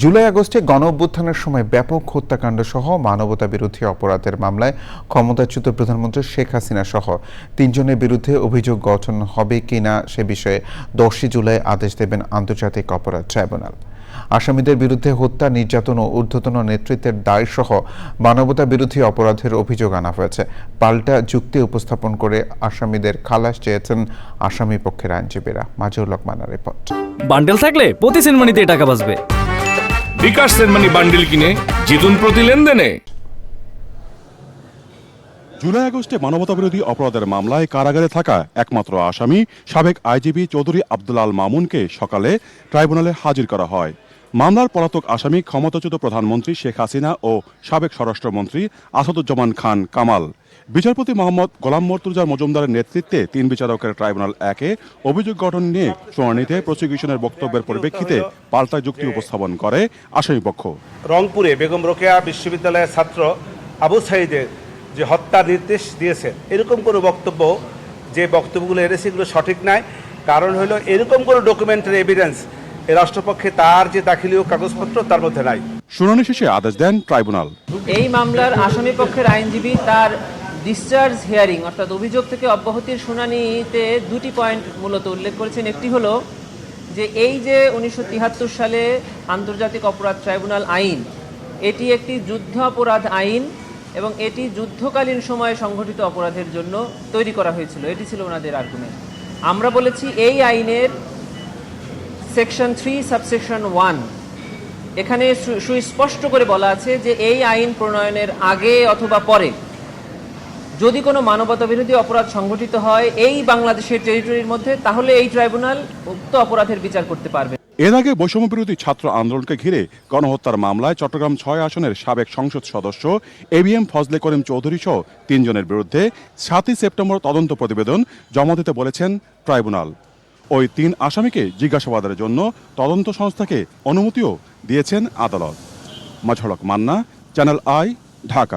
জুলাই আগস্টে গণ অভ্যুত্থানের সময় ব্যাপক হত্যাকাণ্ড সহ মানবতা বিরোধী অপরাধের মামলায় ক্ষমতাচ্যুত প্রধানমন্ত্রী শেখ হাসিনা সহ তিনজনের বিরুদ্ধে অভিযোগ গঠন হবে কিনা সে বিষয়ে দশই জুলাই আদেশ দেবেন আন্তর্জাতিক অপরাধ ট্রাইব্যুনাল। আসামিদের বিরুদ্ধে হত্যা, নির্যাতন ও ঊর্ধ্বতন নেতৃত্বের দায় সহ মানবতা বিরোধী অপরাধের অভিযোগ আনা হয়েছে। পাল্টা যুক্তি উপস্থাপন করে আসামিদের খালাস চেয়েছেন আসামি পক্ষের আইনজীবীরা। মাজুর লকমানের রিপোর্ট। বান্ডেল থাকলে প্রতি সেনমানিতে টাকা বাঁচবে। বিকাশ বান্ডিল কিনে জিতুন প্রতি লেনদেনে। জুলাই আগস্টে মানবতাবিরোধী অপরাধের মামলায় কারাগারে থাকা একমাত্র আসামি সাবেক আইজিপি চৌধুরী আল মামুনকে সকালে ট্রাইব্যুনালে হাজির করা হয়। মামলার পলাতক আসামি ক্ষমতাচ্যুত প্রধানমন্ত্রী শেখ হাসিনা ও সাবেক স্বরাষ্ট্রমন্ত্রী আসাদুজ্জামান খান কামাল। বিচারপতি মোহাম্মদ গোলাম মর্তুজা মজুমদারের নেতৃত্বে তিন বিচারকের ট্রাইব্যুনাল একে অভিযোগ গঠন নিয়ে শুনানিতে প্রসিকিউশনের বক্তব্যের পরিপ্রেক্ষিতে পাল্টা যুক্তি উপস্থাপন করে আসামিপক্ষ রংপুরে বেগম রোকেয়া বিশ্ববিদ্যালয়ের ছাত্র আবু সাইদের যে হত্যার নির্দেশ দিয়েছে এরকম কোনো বক্তব্য যে বক্তব্যগুলো এনেছে এগুলো সঠিক নয় কারণ হলো এরকম কোনো ডকুমেন্টারি এভিডেন্স এ রাষ্ট্রপক্ষে তার যে দাখিলীয় কাগজপত্র তার মধ্যে নাই। শুনানি শেষে আদেশ দেন ট্রাইব্যুনাল। এই মামলার আসামি পক্ষের আইনজীবী তার ডিসচার্জ হিয়ারিং অর্থাৎ অভিযোগ থেকে অব্যাহতির শুনানিতে দুটি পয়েন্ট মূলত উল্লেখ করেছেন। একটি হলো যে এই যে উনিশশো সালে আন্তর্জাতিক অপরাধ ট্রাইব্যুনাল আইন, এটি একটি যুদ্ধ অপরাধ আইন এবং এটি যুদ্ধকালীন সময়ে সংঘটিত অপরাধের জন্য তৈরি করা হয়েছিল। এটি ছিল ওনাদের আর্গুমেন্ট আমরা বলেছি এই আইনের সেকশন থ্রি, সাবসেকশন ওয়ান, এখানে সুস্পষ্ট করে বলা আছে যে এই আইন প্রণয়নের আগে অথবা পরে যদি কোনো মানবতা বিরোধী অপরাধ সংঘটিত হয় এই বাংলাদেশের টেরিটরির মধ্যে, তাহলে এই ট্রাইব্যুনাল উক্ত অপরাধের বিচার করতে পারবে। এর আগে বৈষম্য বিরোধী ছাত্র আন্দোলনকে ঘিরে গণহত্যার মামলায় চট্টগ্রাম ছয় আসনের সাবেক সংসদ সদস্য এবিএম ফজলে করিম চৌধুরী সহ তিনজনের বিরুদ্ধে সাতই সেপ্টেম্বর তদন্ত প্রতিবেদন জমা দিতে বলেছেন ট্রাইব্যুনাল। ওই তিন আসামিকে জিজ্ঞাসাবাদের জন্য তদন্ত সংস্থাকে অনুমতিও দিয়েছেন আদালত। মাঝলক মান্না, চ্যানেল আই, ঢাকা।